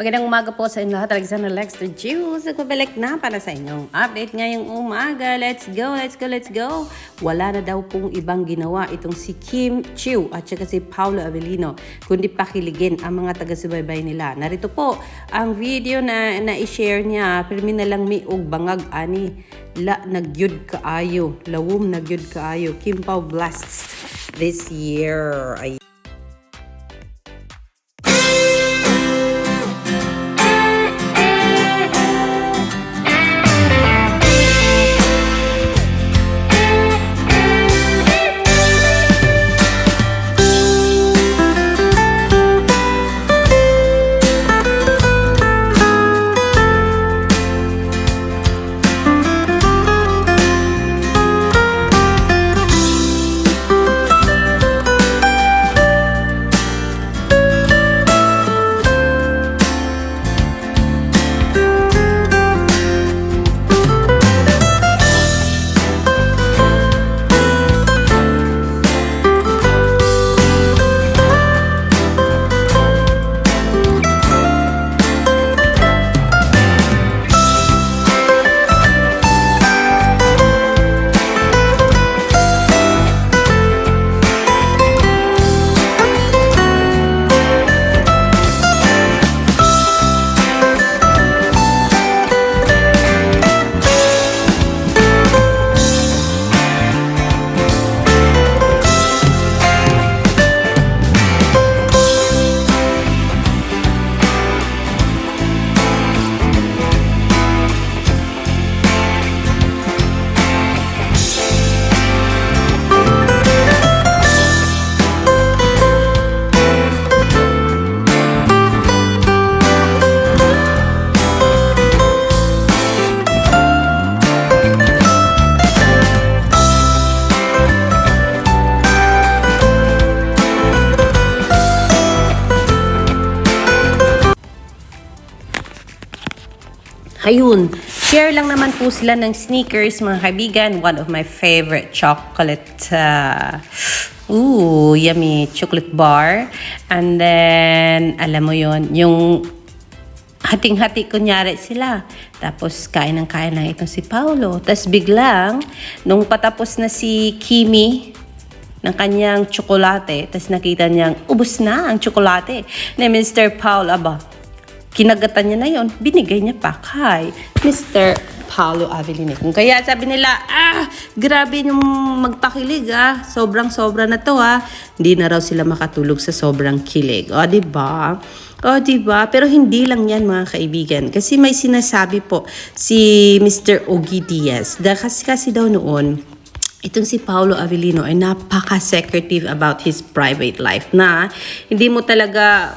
Magandang umaga po sa inyo lahat. Alexander Lexter Juice. Nagbabalik na para sa inyong update ngayong umaga. Let's go, let's go, let's go. Wala na daw pong ibang ginawa itong si Kim Chiu at saka si Paolo Avellino kundi pakiligin ang mga taga-subaybay nila. Narito po ang video na na-share niya. Pirmi na lang mi og bangag ani la nagyud kaayo. Lawom nagyud kaayo. Kim Pao blasts this year. Ay Ayun, share lang naman po sila ng sneakers, mga kaibigan. One of my favorite chocolate, uh, ooh, yummy chocolate bar. And then, alam mo yon yung hating-hati kunyari sila. Tapos, kain ng kain lang itong si Paulo. Tapos, biglang, nung patapos na si Kimi, ng kanyang tsokolate, tapos nakita niyang ubos na ang tsokolate ni Mr. Paul. Aba, kinagatan niya na yon binigay niya pa kay Mr. Paulo Avellino. Kung kaya sabi nila, ah, grabe yung magpakilig ah, sobrang sobra na to ah. Hindi na raw sila makatulog sa sobrang kilig. O, di ba? O, di ba? Pero hindi lang yan mga kaibigan. Kasi may sinasabi po si Mr. Ogie Diaz. Dahil kasi, kasi daw noon, Itong si Paolo Avellino ay napaka-secretive about his private life na hindi mo talaga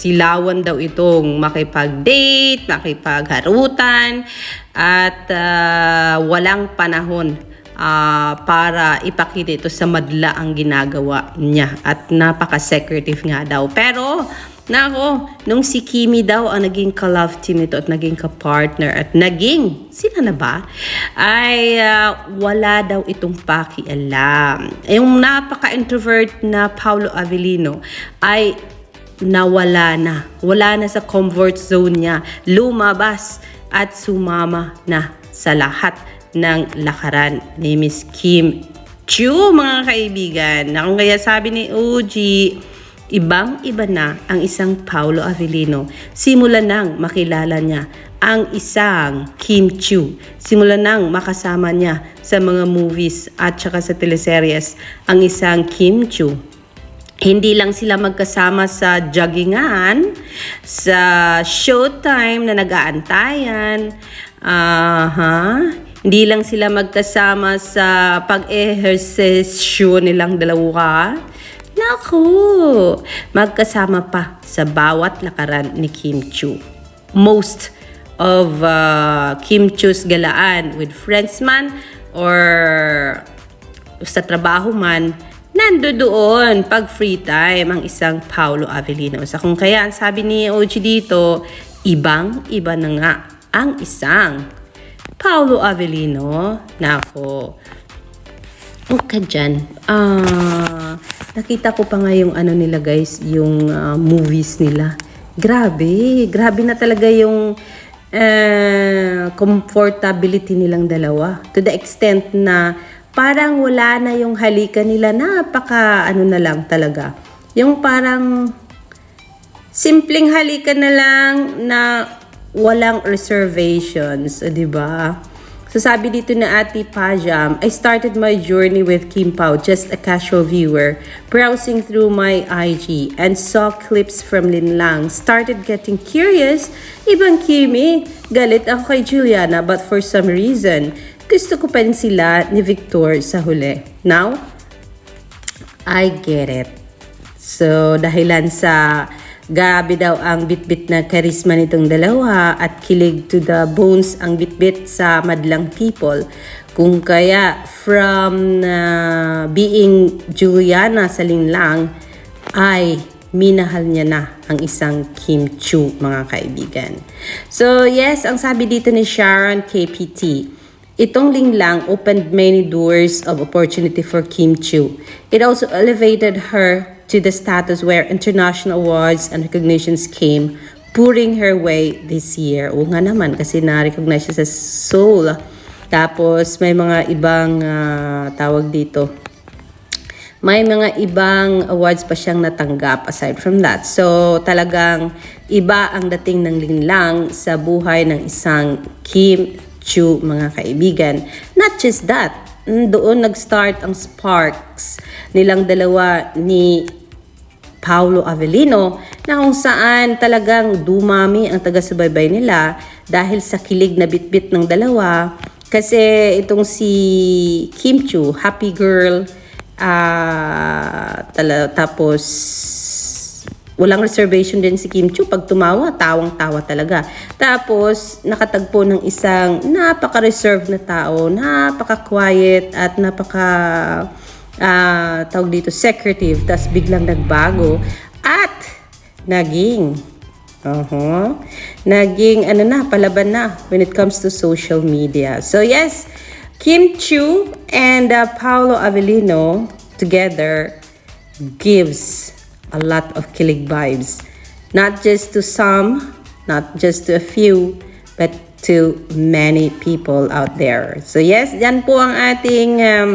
masilawan daw itong makipag-date, makipagharutan, at ah, walang panahon ah, para ipakita ito sa madla ang ginagawa niya. At napaka-secretive nga daw. Pero, Nako, nung si Kimi daw ang naging ka-love team nito at naging ka-partner at naging, sila na ba? Ay ah, wala daw itong pakialam. Yung napaka-introvert na Paulo Avellino ay nawala na. Wala na sa comfort zone niya. Lumabas at sumama na sa lahat ng lakaran ni Miss Kim Chu, mga kaibigan. Kung kaya sabi ni OG, Ibang-iba na ang isang Paulo Avellino. Simula nang makilala niya ang isang Kim Chu. Simula nang makasama niya sa mga movies at saka sa teleseryes ang isang Kim Chu. Hindi lang sila magkasama sa joggingan, sa showtime na nag-aantayan, aha, hindi lang sila magkasama sa pag-ehersesyo nilang dalawa, Naku! Magkasama pa sa bawat lakaran ni Kim Chu. Most of uh, Kim Chu's galaan with friends man or sa trabaho man, nando doon pag free time ang isang Paulo Avellino. Sa kung kaya, ang sabi ni OG dito, ibang-iba na nga ang isang Paulo Avellino. Nako, Huwag ka dyan. Ah, nakita ko pa nga yung ano nila guys, yung ah, movies nila. Grabe, grabe na talaga yung uh, comfortability nilang dalawa. To the extent na parang wala na yung halika nila, napaka ano na lang talaga. Yung parang simpleng halika na lang na walang reservations, di ba? So dito na Ate Pajam, I started my journey with Kim Pao, just a casual viewer, browsing through my IG and saw clips from Lin Lang. Started getting curious, ibang Kimi, galit ako kay Juliana but for some reason, gusto ko pa rin sila ni Victor sa huli. Now, I get it. So, dahilan sa Grabe daw ang bitbit na karisma nitong dalawa at kilig to the bones ang bitbit sa madlang people. Kung kaya from uh, being Juliana sa linlang ay minahal niya na ang isang Kim Chu, mga kaibigan. So yes, ang sabi dito ni Sharon KPT, Itong linglang opened many doors of opportunity for Kim Chu. It also elevated her to the status where international awards and recognitions came pouring her way this year. O nga naman, kasi na-recognize siya sa Seoul. Tapos, may mga ibang uh, tawag dito. May mga ibang awards pa siyang natanggap aside from that. So, talagang iba ang dating ng linlang sa buhay ng isang Kim Chu, mga kaibigan. Not just that, doon nag-start ang sparks nilang dalawa ni Paulo Avellino na kung saan talagang dumami ang taga-subaybay nila dahil sa kilig na bitbit ng dalawa. Kasi itong si Kim Chu, happy girl, uh, tala, tapos walang reservation din si Kim Chu. Pag tumawa, tawang-tawa talaga. Tapos, nakatagpo ng isang napaka-reserved na tao, napaka-quiet at napaka uh, tawag dito, secretive, tapos biglang nagbago at naging uh-huh, naging ano na, palaban na when it comes to social media. So yes, Kim Chu and uh, Paolo Avellino together gives a lot of killing vibes. Not just to some, not just to a few, but to many people out there. So yes, yan po ang ating um,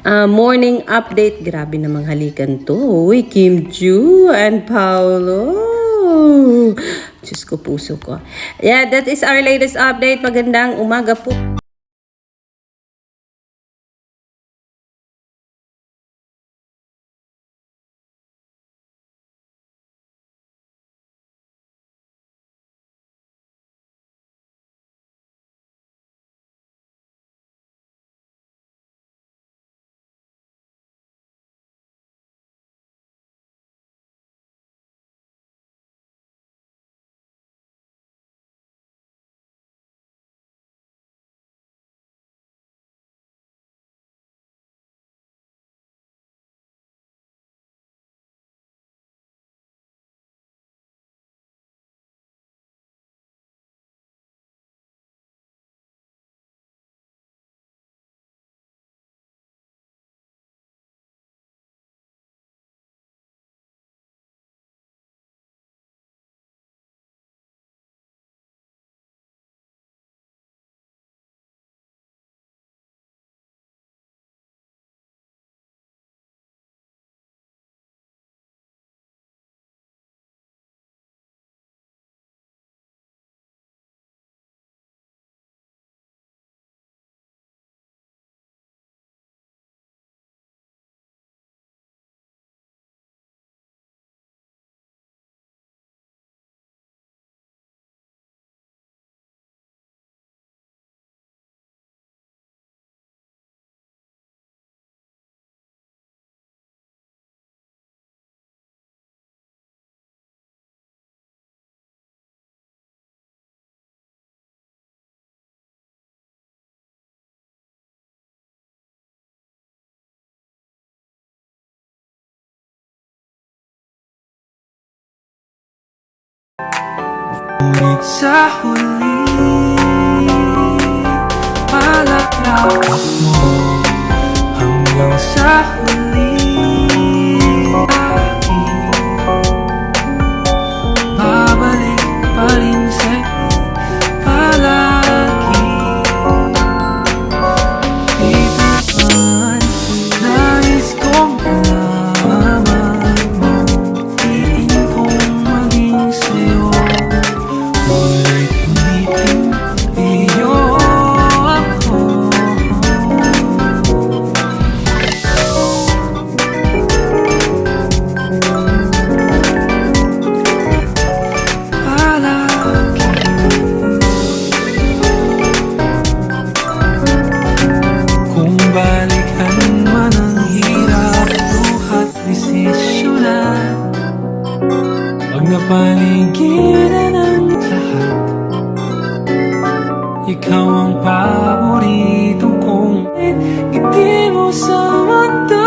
Uh, morning update. Grabe namang halikan to. Uy, Kim Ju and Paolo. Diyos ko, puso ko. Yeah, that is our latest update. Magandang umaga po. Ngunit sa huli Palaklak mo. Hanggang sa huli napaligiran ang lahat. Ikaw ang paborito kong Ngiti mo sa mundo